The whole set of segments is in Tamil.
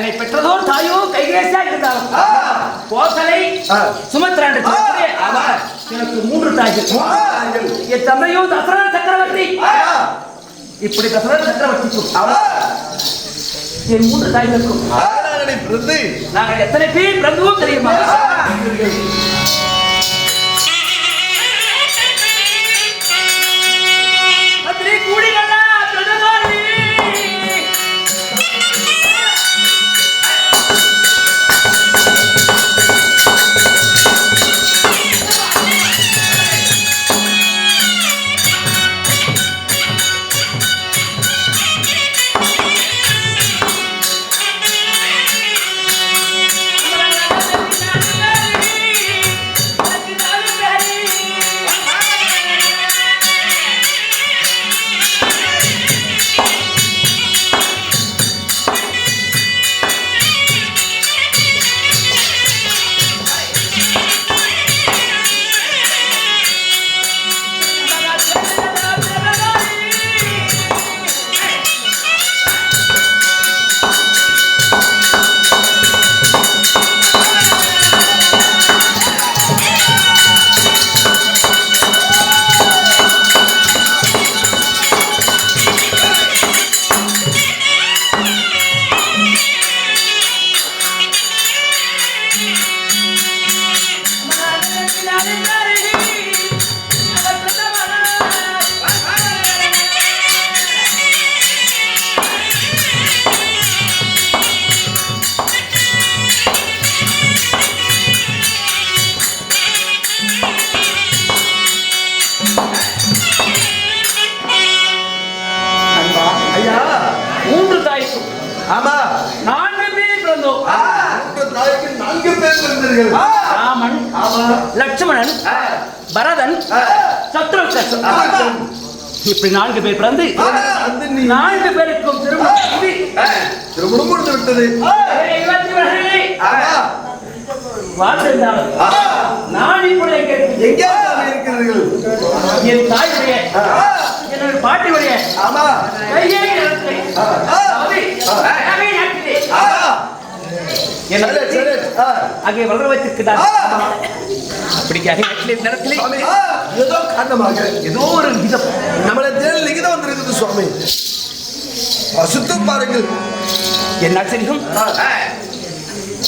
என்னை பெற்றதோர் தாயோ கைகேசியா இருந்தாலும். கோசலை சுமத்ரா. எனக்கு மூன்று தாய்கள். என் தந்தையோ தசரத சக்கரவர்த்தி. இப்படி தசரத சக்கரவர்த்திக்கும் என் மூன்று தாய்களுக்கும் நாங்கள் எத்தனை பேர் பிறந்தோம் தெரியுமா? ஆமா. நான்கு பேர் பிறந்தோம். தாய்க்கு நான்கு பேர் பிறந்தீர்கள். ராமன் லட்சுமணன் பரதன் சத்ருகன் இப்படி நான்கு பேர் பிறந்து நான்கு பேருக்கும் திருமணம் திருமணம் முடிந்து விட்டது. நான் இப்பொழுது என் தாயுடைய என்னுடைய பாட்டியுடைய ஆமா. கையை என்னை. அங்கே வளர வைத்திருக்கிறார் அப்படி ஏதோ காரணமாக ஏதோ ஒரு விதம் நம்மளை தேடி லிகிதம் வந்திருக்குது சுவாமி. வசுத்து பாருங்கள். என் ஆச்சரியம்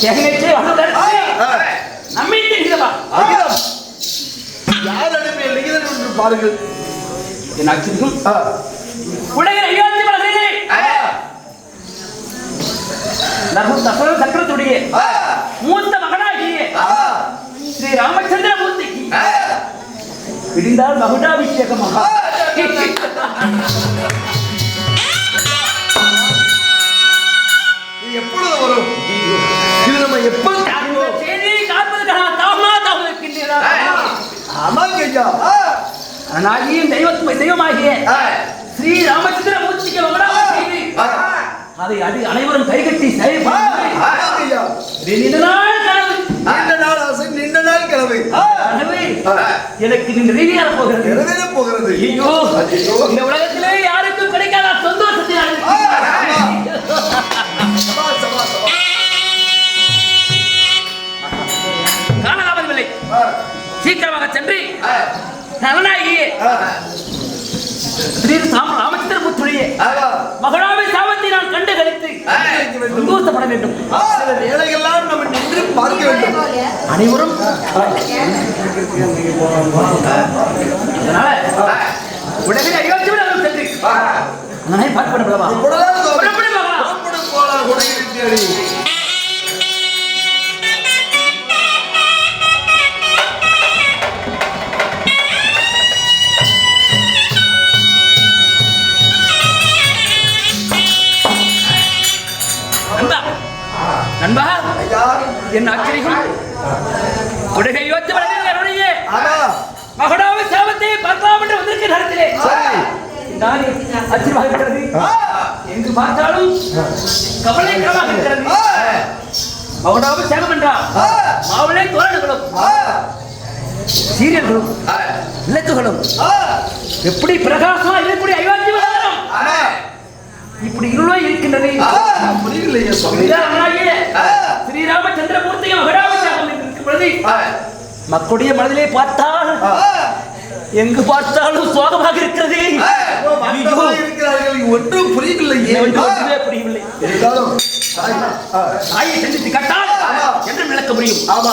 எகனத்தை வளர்ந்தே ஆ. நம்மை அகிதம் யார் அனுப்பிய லிகிதம் என்று பாருங்கள். என் ஆச்சரியம் ஆ. உலகில் ஐயாத்தி வளர்கிறே நர்மம் தசரத சக்கரத்துடைய. மூத்த மகனாகிய. ஸ்ரீ ராமச்சந்திர மூர்த்திக்கு. விடிந்தால் மகுடாபிஷேகமாக. எப்பொழுது வரும்? இது நம்ம எப்ப செய்தியை காப்பதற்காக தாமதமாக இருக்கின்றீர்கள் ஆமாங்க ஐயா. ஆ. அனாகியும் தெய்வத்தும் தெய்வமாகிய. ஸ்ரீ ராமச்சந்திர மூர்த்திக்கு. அதை அது அனைவரும் கைகட்டி நீண்ட நாள் கனவு. நீண்ட நாள் ஆசை நீண்ட நாள் கனவு. எனக்கு ரீதியாக போகிறது. போகிறது. ஐயோ. இந்த உலகத்திலே ஆ. ஸ்ரீ ராமச்சந்திரபுத்துடைய. மகளாவை சாபத்தை நான் கண்டு கழித்து. சந்தோஷப்பட வேண்டும். சில வேலைகள்லாம் நம்ம நின்று பார்க்க வேண்டும். அனைவரும் அதனால உடனே அயோத்தியோடு அவர்கள் சென்று. அதனை பார்க்க விடவா உடகை யோசித்து வளர்ந்து ஆமா. மகடாவை சாபத்தை பார்க்கலாம் என்று வந்திருக்கிற நேரத்திலே. நான் ஆச்சரியமாக இருக்கிறது. எங்கு பார்த்தாலும் கவலைக்கிடமாக இருக்கிறது ஆ. மகடாவை சேகம் என்றால். மாவுளை தோரணங்களும் ஆ. சீரியல்களும் ஆ. எப்படி பிரகாசமா இருக்கக்கூடிய அயோத்தி வளரும். இப்படி இருளோ இருக்கின்றது ஸ்ரீராம மக்களுடைய மனதிலே பார்த்தால் எங்கு பார்த்தாலும் சோகமாக இருக்கிறது. ஒன்றும் புரியவில்லையே. ஒன்றுமே புரியவில்லை. தாயை சந்தித்து என்று விளக்க முடியும். ஆமா.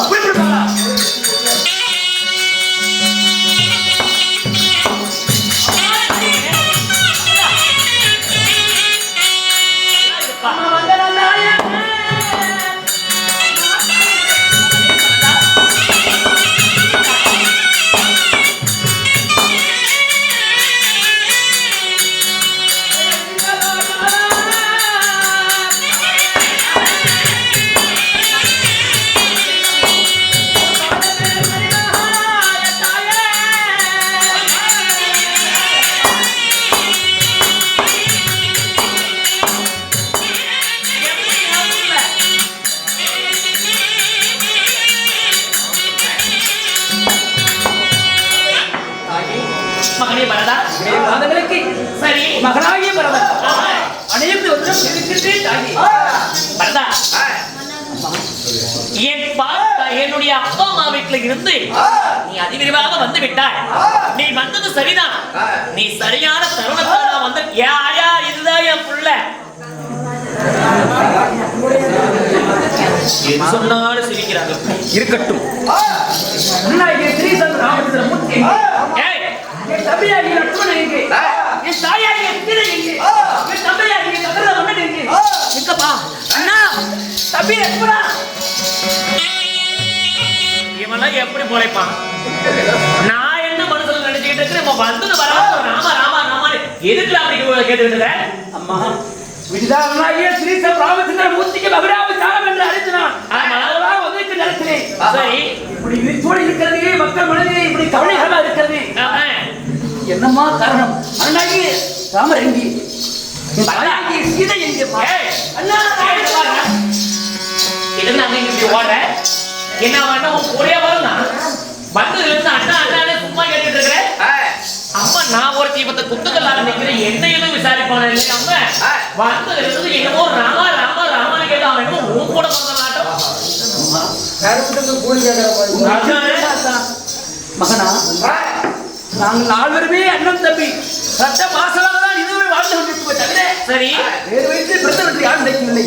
என் பாட்டா என்னுடைய அப்பா அம்மா வீட்டுல இருந்து நீ அதிவிரிவாக வந்து விட்டாய். நீ வந்தது சரிதான் நீ சரியான தருணத்துல வந்து யா யா இதுதான் என் புள்ள? சொன்னாலும் சிரிக்கிறாங்க. இருக்கட்டும். என்? என் தம்பியாகிய தசரத மன்னன் எங்கே? எங்கப்பா அண்ணா தம்பி லட்சுமணா! இவன்லாம் எப்படி பொழைப்பான்? நான் என்ன மனசுல நினைச்சுக்கிட்டு இருக்கேன்? இப்ப வந்தது வராம ராமா ராமா ராமான்னு எதுக்குல அப்படி கேட்டுக்கிட்டு இருக்க? அம்மா விதிதான் அண்ணாகிய ஸ்ரீசந்திர ராமச்சந்திர மூர்த்திக்கு மகுடாப சாலம் என்று அழைத்தினான். அதெல்லாம் உதவிக்கு நடத்தினே சரி. இப்படி விரிச்சோடி இருக்கிறது மக்கள் மனதிலே இப்படி கவலைகரமா இருக்கிறது. என்னம்மா காரணம்? அண்ணாகிய ராமர் என்ன வேணா உன் கூடயே வரும்னா? வந்ததுல இருந்து அண்ணா அண்ணானே சும்மா கேட்டுட்டு இருக்கிற? அம்மா நான் ஒரு தீபத்தை குத்துக்கல்லால நிக்கிறேன் என்ன எதுவும் விசாரிப்பான இல்லை அம்மா வந்ததுல இருந்து என்னமோ ராமா ராமா ராமான்னு கேட்டு அவன் என்னமோ உன் கூட பிறந்த நாட்டம் மகனா நாங்கள் நால்வருமே அண்ணன் தம்பி ரத்த பாசமாக தவிர சரி. வேறு யாரும் நினைக்கவில்லை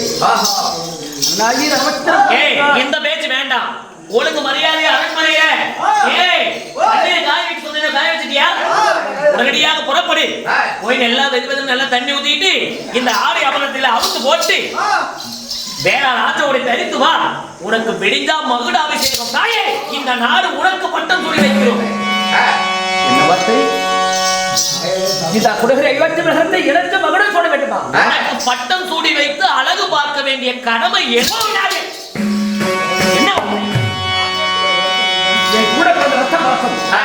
ஏய் இந்த பேச்சு வேண்டாம். ஒழுங்கு மரியாதை அரண்மனையில. ஏய் உடனடியாக புறப்படு. போய் நல்லா வெதுவெதும் நல்லா தண்ணி ஊத்திட்டு இந்த ஆடை அபலத்தில் அவுத்து போட்டு வேளாண் ஆற்றோடு தரித்து வா. உனக்கு விடிஞ்சா மகுட அபிஷேகம். தாயே இந்த நாடு உனக்கு பட்டம் சொல்லி வைக்கிறோம். என்ன வார்த்தை? இந்த குடகரை ஐவத்தி மிகந்த எனக்கு மகனும் சொல்ல வேண்டுமா பட்டம் சூடி வைத்து அழகு பார்க்க வேண்டிய கடமை என்ன என்ன என் கூட பிறந்த ரத்த பாசம் ஆ?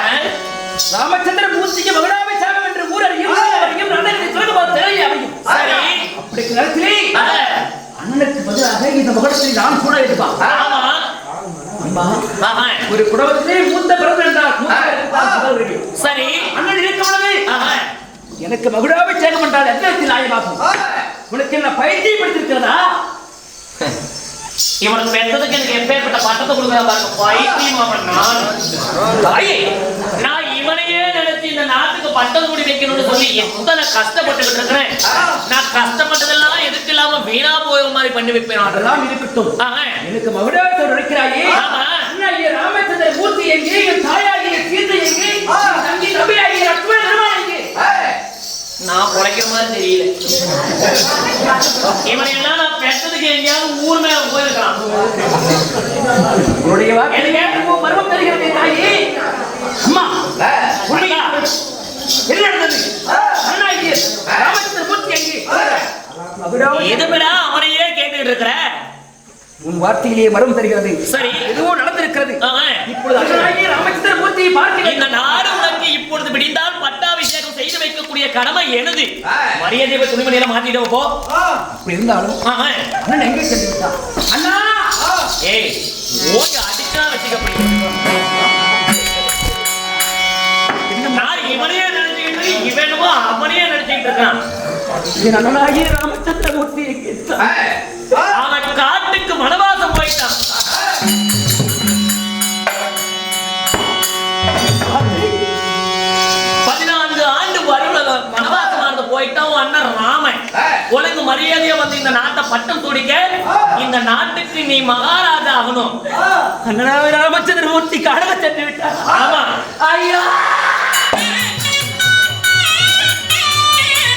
ராமச்சந்திர மூர்த்திக்கு மகனாவை சாகம் என்று ஊரறியும் அறியும் அண்ணனுக்கு சொல்லுமா திரையை அமையும் சரி. அப்படி நேரத்திலே அண்ணனுக்கு பதிலாக இந்த மகனத்தை நான் கூட ஆஹா. ஒரு குடும்பத்திலே மூத்த பிறந்த. சரி. அண்ணன் இருக்கும் பொழுது ஆஹா. எனக்கு மகுடாவை சேகம் என்றால் எந்த இடத்தில் நியாயமாகும் உனக்கு என்ன பைத்தியம் படித்திருக்கிறதா? இவனுக்கு பெற்றதுக்கு எனக்கு எப்பேற்பட்ட பட்டத்தை கொடுக்குறா பைத்தியம் அவன் நான். தாயே நான் இவனையே நினைச்சு இந்த நாட்டுக்கு பட்டம் கூடி வைக்கணும்னு சொல்லி எத்தனை கஷ்டப்பட்டுக்கிட்டு இருக்கிறேன். நான் கஷ்டப்பட்டதெல்லாம் எதுக்கு இல்லாம வீணா போகிற மாதிரி பண்ணி வைப்பேன். அதெல்லாம் இருக்கட்டும். எனக்கு மகுடாவை. அண்ணாகிய ராமச்சந்திர மூர்த்தி எங்கே? என் தாயாகிய சீதை எங்கே? நான் குலைக்கிற மாதிரி தெரியல. இவனை எல்லாம் நான் பெற்றதுக்கு எங்கேயாவது ஊர் மேல போயிருக்கான் உன்னுடைய பருவம் தருகிறது தாயே. அம்மா உண்மையா? என்ன நடந்தது? அவனையே கேட்டுக்கிட்டு இருக்கிற? உன் வார்த்தையிலேயே மரம் தருகிறது. சரி. எதுவோ நடந்திருக்கிறது. இப்பொழுது ராமச்சந்திர மூர்த்தியை இந்த பார்க்கிறேன் நாடு உனக்கு இப்பொழுது விடிந்தால் பட்டாபிஷேகம் செய்து வைக்கக்கூடிய கடமை எனது. மரியாதை துணிமணியில மாத்திட்டு போ. அப்படி இருந்தாலும். அண்ணன் எங்கே சென்று விட்டான் அண்ணா! ஏய் ஓடி அடிச்சா வச்சுக்க நான் இவனையே நினைச்சுக்கிட்டு இவனுமோ அவனையே நினைச்சுக்கிட்டு இருக்கான். என் உன் அண்ணன் ராமன். ஒழுங்கு மரியாதையா வந்து இந்த நாட்டை பட்டம் துடிக்க இந்த நாட்டுக்கு நீ மகாராஜா ஆகணும். அண்ணனாவே ராமச்சந்திர மூர்த்தி காடக சென்று விட்டார். ஆமா. ஐயா!